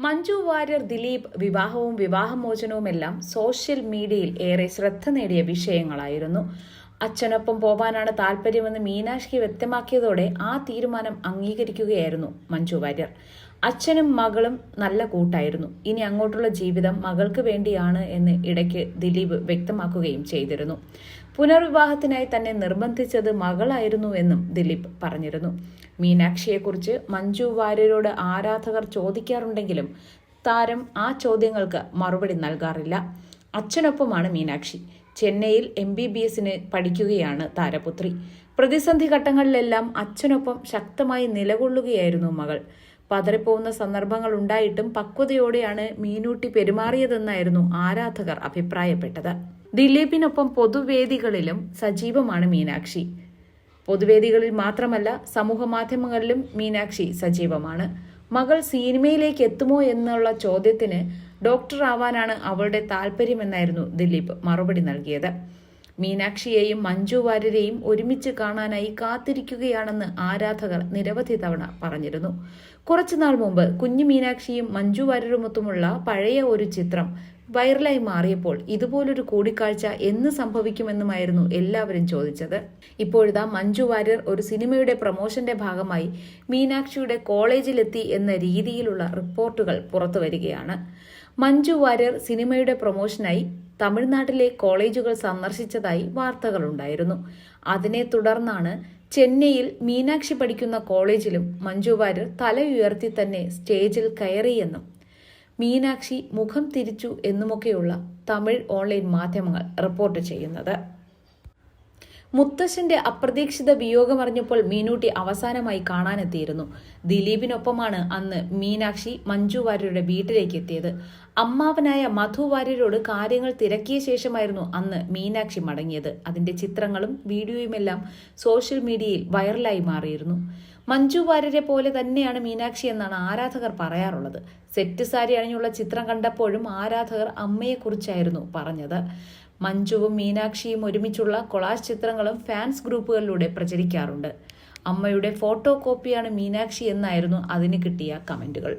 മഞ്ജു വാര്യർ ദിലീപ് വിവാഹവും വിവാഹമോചനവുമെല്ലാം സോഷ്യൽ മീഡിയയിൽ ഏറെ ശ്രദ്ധ നേടിയ വിഷയങ്ങളായിരുന്നു. അച്ഛനൊപ്പം പോവാനാണ് താല്പര്യമെന്ന് മീനാക്ഷിക്ക് വ്യക്തമാക്കിയതോടെ ആ തീരുമാനം അംഗീകരിക്കുകയായിരുന്നു മഞ്ജു വാര്യർ. അച്ഛനും മകളും നല്ല കൂട്ടായിരുന്നു. ഇനി അങ്ങോട്ടുള്ള ജീവിതം മകൾക്ക് വേണ്ടിയാണ് എന്ന് ഇടയ്ക്ക് ദിലീപ് വ്യക്തമാക്കുകയും ചെയ്തിരുന്നു. പുനർവിവാഹത്തിനായി തന്നെ നിർബന്ധിച്ചത് മകളായിരുന്നു എന്നും ദിലീപ് പറഞ്ഞിരുന്നു. മീനാക്ഷിയെക്കുറിച്ച് മഞ്ജു വാര്യരോട് ആരാധകർ ചോദിക്കാറുണ്ടെങ്കിലും താരം ആ ചോദ്യങ്ങൾക്ക് മറുപടി നൽകാറില്ല. അച്ഛനൊപ്പമാണ് മീനാക്ഷി. ചെന്നൈയിൽ എം ബി ബി എസിന് പഠിക്കുകയാണ് താരപുത്രി. പ്രതിസന്ധി ഘട്ടങ്ങളിലെല്ലാം അച്ഛനൊപ്പം ശക്തമായി നിലകൊള്ളുകയായിരുന്നു മകൾ. പതറിപ്പോകുന്ന സന്ദർഭങ്ങൾ ഉണ്ടായിട്ടും പക്വതയോടെയാണ് മീനൂട്ടി പെരുമാറിയതെന്നായിരുന്നു ആരാധകർ അഭിപ്രായപ്പെട്ടത്. ദിലീപിനൊപ്പം പൊതുവേദികളിലും സജീവമാണ് മീനാക്ഷി. പൊതുവേദികളിൽ മാത്രമല്ല സമൂഹ മാധ്യമങ്ങളിലും മീനാക്ഷി സജീവമാണ്. മകൾ സിനിമയിലേക്ക് എത്തുമോ എന്നുള്ള ചോദ്യത്തിന് ഡോക്ടർ ആവാനാണ് അവളുടെ താല്പര്യമെന്നായിരുന്നു ദിലീപ് മറുപടി നൽകിയത്. മീനാക്ഷിയെയും മഞ്ജു വാര്യരെയും ഒരുമിച്ച് കാണാനായി കാത്തിരിക്കുകയാണെന്ന് ആരാധകർ നിരവധി തവണ പറഞ്ഞിരുന്നു. കുറച്ചുനാൾ മുമ്പ് കുഞ്ഞു മീനാക്ഷിയും മഞ്ജു വാര്യരുമൊത്തുമുള്ള പഴയ ഒരു ചിത്രം വൈറലായി മാറിയപ്പോൾ ഇതുപോലൊരു കൂടിക്കാഴ്ച എന്ന് സംഭവിക്കുമെന്നുമായിരുന്നു എല്ലാവരും ചോദിച്ചത്. ഇപ്പോഴിതാ മഞ്ജു വാര്യർ ഒരു സിനിമയുടെ പ്രൊമോഷന്റെ ഭാഗമായി മീനാക്ഷിയുടെ കോളേജിലെത്തി എന്ന രീതിയിലുള്ള റിപ്പോർട്ടുകൾ പുറത്തുവരികയാണ്. മഞ്ജു വാര്യർ സിനിമയുടെ പ്രൊമോഷനായി തമിഴ്നാട്ടിലെ കോളേജുകൾ സന്ദർശിച്ചതായി വാർത്തകളുണ്ടായിരുന്നു. അതിനെ തുടർന്നാണ് ചെന്നൈയിൽ മീനാക്ഷി പഠിക്കുന്ന കോളേജിലും മഞ്ജു വാര്യർ തലയുയർത്തി തന്നെ സ്റ്റേജിൽ കയറിയെന്നും മീനാക്ഷി മുഖം തിരിച്ചു എന്നുമൊക്കെയുള്ള തമിഴ് ഓൺലൈൻ മാധ്യമങ്ങൾ റിപ്പോർട്ട് ചെയ്യുന്നത്. മുത്തശ്ശന്റെ അപ്രതീക്ഷിത വിയോഗമറിഞ്ഞപ്പോൾ മീനൂട്ടി അവസാനമായി കാണാനെത്തിയിരുന്നു. ദിലീപിനൊപ്പമാണ് അന്ന് മീനാക്ഷി മഞ്ജു വാര്യരുടെ വീട്ടിലേക്ക് എത്തിയത് അമ്മാവനായ മധു വാര്യരോട് കാര്യങ്ങൾ തിരക്കിയ ശേഷമായിരുന്നു അന്ന് മീനാക്ഷി മടങ്ങിയത്. അതിന്റെ ചിത്രങ്ങളും വീഡിയോയുമെല്ലാം സോഷ്യൽ മീഡിയയിൽ വൈറലായി മാറിയിരുന്നു. മഞ്ജു വാര്യരെ പോലെ തന്നെയാണ് മീനാക്ഷി എന്നാണ് ആരാധകർ പറയാറുള്ളത്. സെറ്റ് സാരി അണിഞ്ഞുള്ള ചിത്രം കണ്ടപ്പോഴും ആരാധകർ അമ്മയെക്കുറിച്ചായിരുന്നു പറഞ്ഞത്. മഞ്ജുവും മീനാക്ഷിയും ഒരുമിച്ചുള്ള കൊളാഷ് ചിത്രങ്ങളും ഫാൻസ് ഗ്രൂപ്പുകളിലൂടെ പ്രചരിക്കാറുണ്ട്. അമ്മയുടെ ഫോട്ടോ കോപ്പിയാണ് മീനാക്ഷി എന്നായിരുന്നു അതിന് കിട്ടിയ കമന്റുകൾ.